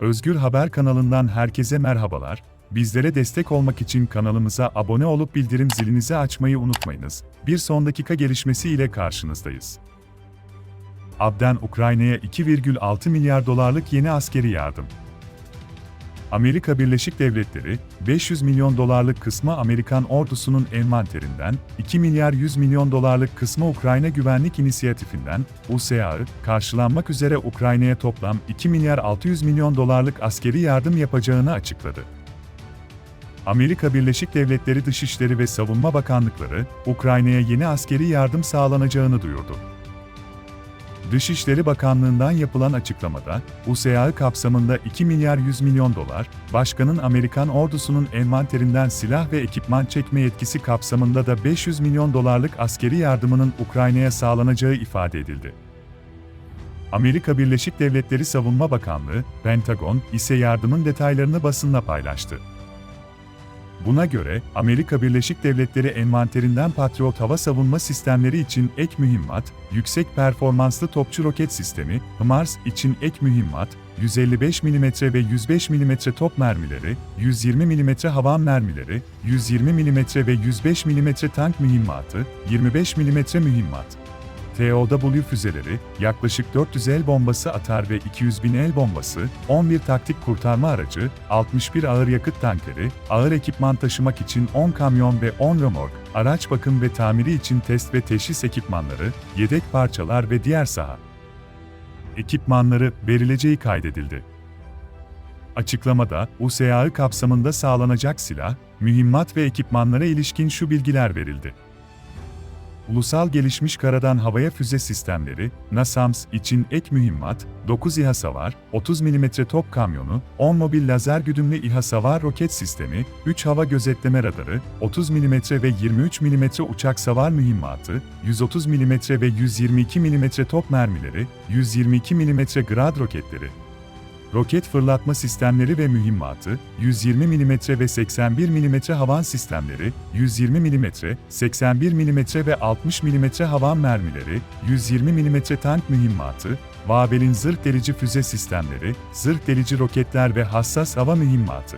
Özgür Haber kanalından herkese merhabalar. Bizlere destek olmak için kanalımıza abone olup bildirim zilinizi açmayı unutmayınız. Bir son dakika gelişmesi ile karşınızdayız. Abden Ukrayna'ya 2,6 milyar dolarlık yeni askeri yardım. Amerika Birleşik Devletleri, 500 milyon dolarlık kısmı Amerikan ordusunun envanterinden, 2 milyar 100 milyon dolarlık kısmı Ukrayna Güvenlik İnisiyatifinden, USA'yı karşılanmak üzere Ukrayna'ya toplam 2 milyar 600 milyon dolarlık askeri yardım yapacağını açıkladı. Amerika Birleşik Devletleri Dışişleri ve Savunma Bakanlıkları, Ukrayna'ya yeni askeri yardım sağlanacağını duyurdu. Dışişleri Bakanlığı'ndan yapılan açıklamada, USA'yı kapsamında 2 milyar 100 milyon dolar, Başkanın Amerikan ordusunun envanterinden silah ve ekipman çekme yetkisi kapsamında da 500 milyon dolarlık askeri yardımının Ukrayna'ya sağlanacağı ifade edildi. Amerika Birleşik Devletleri Savunma Bakanlığı, Pentagon, ise yardımın detaylarını basınla paylaştı. Buna göre, Amerika Birleşik Devletleri envanterinden Patriot hava savunma sistemleri için ek mühimmat, yüksek performanslı topçu roket sistemi, HIMARS için ek mühimmat, 155 mm ve 105 mm top mermileri, 120 mm havan mermileri, 120 mm ve 105 mm tank mühimmatı, 25 mm mühimmat. TOW füzeleri, yaklaşık 400 el bombası atar ve 200 bin el bombası, 11 taktik kurtarma aracı, 61 ağır yakıt tankeri, ağır ekipman taşımak için 10 kamyon ve 10 römork, araç bakım ve tamiri için test ve teşhis ekipmanları, yedek parçalar ve diğer saha ekipmanları verileceği kaydedildi. Açıklamada, USA'yı kapsamında sağlanacak silah, mühimmat ve ekipmanlara ilişkin şu bilgiler verildi. Ulusal Gelişmiş Karadan Havaya Füze Sistemleri, NASAMS için ek mühimmat, 9 İHA Savar, 30 mm top kamyonu, 10 mobil lazer güdümlü İHA Savar roket sistemi, 3 hava gözetleme radarı, 30 mm ve 23 mm uçak savar mühimmatı, 130 mm ve 122 mm top mermileri, 122 mm Grad roketleri, roket fırlatma sistemleri ve mühimmatı, 120 mm ve 81 mm havan sistemleri, 120 mm, 81 mm ve 60 mm havan mermileri, 120 mm tank mühimmatı, Vabel'in zırh delici füze sistemleri, zırh delici roketler ve hassas hava mühimmatı.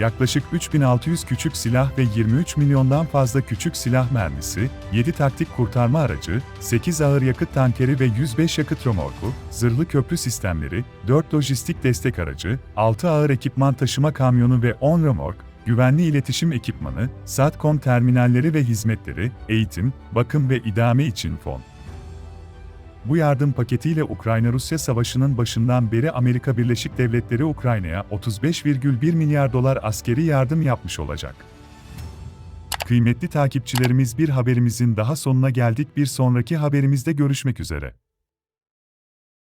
Yaklaşık 3600 küçük silah ve 23 milyondan fazla küçük silah mermisi, 7 taktik kurtarma aracı, 8 ağır yakıt tankeri ve 105 yakıt römorku, zırhlı köprü sistemleri, 4 lojistik destek aracı, 6 ağır ekipman taşıma kamyonu ve 10 römork, güvenli iletişim ekipmanı, SATCOM terminalleri ve hizmetleri, eğitim, bakım ve idame için fon. Bu yardım paketiyle Ukrayna-Rusya savaşının başından beri Amerika Birleşik Devletleri Ukrayna'ya 35,1 milyar dolar askeri yardım yapmış olacak. Kıymetli takipçilerimiz bir haberimizin daha sonuna geldik. Bir sonraki haberimizde görüşmek üzere.